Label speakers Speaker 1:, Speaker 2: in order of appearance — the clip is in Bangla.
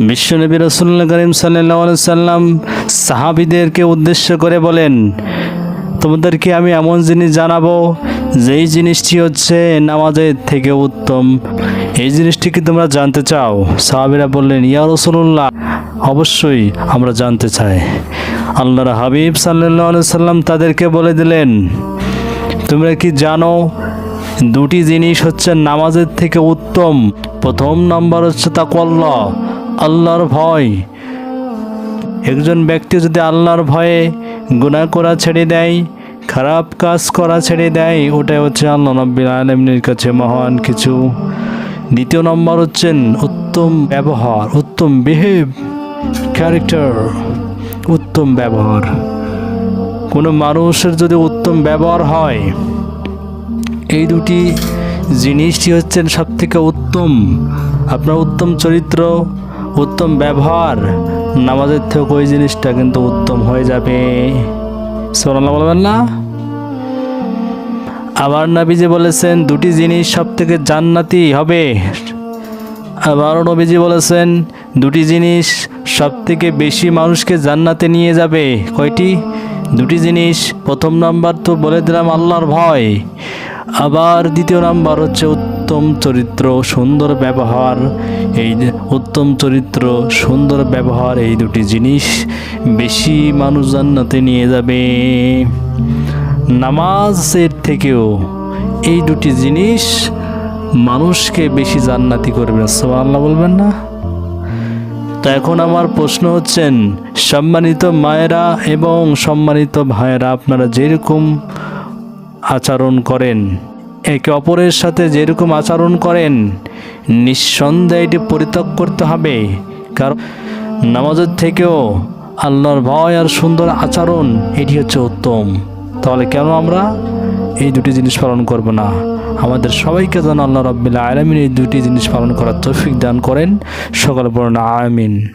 Speaker 1: বিশ্বনবী রসুল্লা করিম সাল্লাহ সাল্লাম সাহাবিদেরকে উদ্দেশ্য করে বলেন, তোমাদেরকে আমি এমন জিনিস জানাব, যেই জিনিসটি হচ্ছে নামাজের থেকে উত্তম। এই জিনিসটি কি তোমরা জানতে চাও? সাহাবিরা বললেন, ইয়া রসুল্লাহ অবশ্যই আমরা জানতে চাই। আল্লাহর হাবিব সাল্লাহ সাল্লাম তাদেরকে বলে দিলেন, তোমরা কি জানো, দুটি জিনিস হচ্ছে নামাজের থেকে উত্তম, প্রথম নাম্বার হচ্ছে তাকওয়াল্লাহ আল্লাহর ভয়। একজন ব্যক্তি যদি আল্লাহর ভয়ে গুনাহ করা ছেড়ে দেয়, খারাপ কাজ করা ছেড়ে দেয়, ওটাই হচ্ছে আল্লাহ নব্বীর আলমিনের কাছে মহান কিছু। দ্বিতীয় নম্বর হচ্ছেন উত্তম ব্যবহার, উত্তম বিহেভ ক্যারেক্টার উত্তম ব্যবহার। কোনো মানুষের যদি উত্তম ব্যবহার হয়, এই দুটি জিনিসটি হচ্ছেন সব থেকে উত্তম। আপনার উত্তম চরিত্র উত্তম ব্যবহার। নামাজের থেকে ওই জিনিসটা কিন্তু উত্তম হয়ে যাবে। সোনাল্লাহ বলবেন না? আবার নবীজি বলেছেন, দুটি জিনিস সব থেকে জান্নাতি হবে। আবারও নবীজি বলেছেন, দুটি জিনিস সব থেকে বেশি মানুষকে জান্নাতে নিয়ে যাবে। কয়টি? দুটি জিনিস, প্রথম নাম্বার তো বলে দিলাম আল্লাহর ভয়। আবার দ্বিতীয় নাম্বার হচ্ছে উত্তম চরিত্র, সুন্দর ব্যবহার, এই উত্তম চরিত্র, সুন্দর ব্যবহার, এই দুটি জিনিস বেশি মানুষ জান্নাতে নিয়ে যাবে। নামাজের থেকেও এই দুটি জিনিস মানুষকে বেশি জান্নাতি করবে আল্লাহ বলবেন না? তো এখন আমার প্রশ্ন হচ্ছেন, সম্মানিত মায়েরা এবং সম্মানিত ভাইয়েরা, আপনারা যেরকম আচরণ করেন একে অপরের সাথে যেরকম আচরণ করেন, নিঃসন্দেহে এটি পরিত্যাগ করতে হবে। কারণ নামাজের থেকেও আল্লাহর ভয় আর সুন্দর আচরণ, এটি হচ্ছে উত্তম। তাহলে কেন আমরা এই দুটি জিনিস পালন করব না? আমাদের সবাইকে যেন আল্লাহ রব্বিল্লা আলমিন এই দুটি জিনিস পালন করার তৌফিক দান করেন। সকল বর্ণ আমিন।